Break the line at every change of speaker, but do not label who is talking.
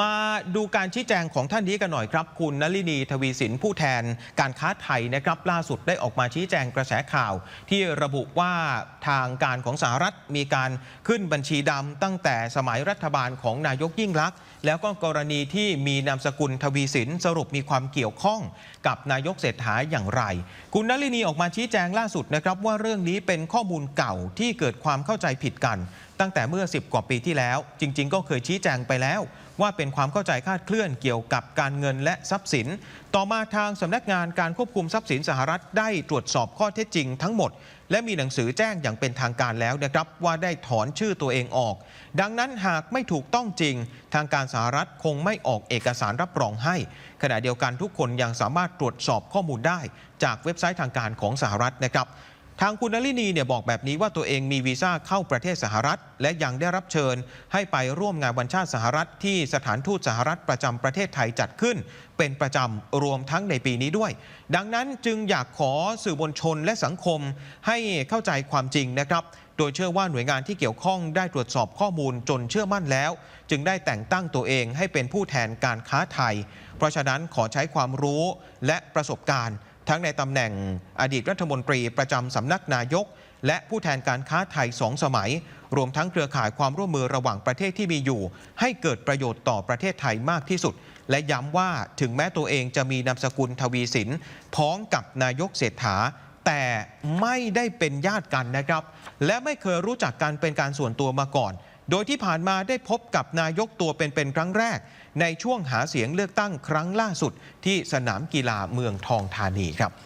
มาดูการชี้แจงของท่านนี้กันหน่อยครับ คุณนลินีทวีสินผู้แทนการค้าไทยนะครับล่าสุดได้ออกมาชี้แจงกระแสข่าว ที่ระบุว่าทางการของสหรัฐมีการขึ้นบัญชีดำตั้งแต่สมัยรัฐบาลของนายกยิ่งลักษณ์แล้วก็กรณีที่มีนามสกุลทวีสินสรุปมีความเกี่ยวข้องกับนายกเศรษฐาอย่างไร คุณนลินีออกมาชี้แจงล่าสุดนะครับว่าเรื่องนี้เป็นข้อมูลเก่าที่เกิดความเข้าใจผิดกัน ตั้งแต่เมื่อ 10 กว่าปีที่แล้ว จริง ๆ ก็เคยชี้แจงไปแล้ว ว่าเป็นความเข้าใจคาดเคลื่อนเกี่ยวกับการเงินและทรัพย์สิน ต่อมาทางสำนักงานการควบคุมทรัพย์สินสหรัฐได้ตรวจสอบข้อเท็จจริงทั้งหมด และมีหนังสือแจ้งอย่างเป็นทางการแล้วนะครับว่าได้ถอนชื่อตัวเองออก ดังนั้นหากไม่ถูกต้องจริง ทางการสหรัฐคงไม่ออกเอกสารรับรองให้ ขณะเดียวกันทุกคนยังสามารถตรวจสอบข้อมูลได้ จากเว็บไซต์ทางการของสหรัฐนะครับ ทางคุณนลินีเนี่ยบอกแบบนี้ว่าตัวเองมีวีซ่าเข้าประเทศสหรัฐ และยังได้รับเชิญ ให้ไปร่วมงานวันชาติสหรัฐ ที่สถานทูตสหรัฐประจำประเทศไทยจัดขึ้น เป็นประจำรวมทั้งในปีนี้ด้วย ดังนั้นจึงอยากขอสื่อมวลชนและสังคมให้เข้าใจความจริงนะครับ โดยเชื่อว่าหน่วยงานที่เกี่ยวข้องได้ตรวจสอบข้อมูลจนเชื่อมั่นแล้ว จึงได้แต่งตั้งตัวเองให้เป็นผู้แทนการค้าไทย เพราะฉะนั้นขอใช้ความรู้และประสบการณ์ ทั้งในตำแหน่งอดีตรัฐมนตรีประจำสำนักนายก และผู้แทนการค้าไทยสองสมัย รวมทั้งเครือข่ายความร่วมมือระหว่างประเทศที่มีอยู่ ให้เกิดประโยชน์ต่อประเทศไทยมากที่สุด และย้ำว่าถึงแม้ตัวเองจะมีนามสกุลทวีสินพ้องกับนายกเศรษฐาแต่ไม่ได้เป็นญาติกันนะครับ และไม่เคยรู้จักกันเป็นการส่วนตัวมาก่อน โดยที่ผ่านมาได้พบกับนายกตัวเป็นๆครั้งแรก ในช่วงหาเสียงเลือกตั้งครั้งล่าสุดที่สนามกีฬาเมืองทองธานีครับ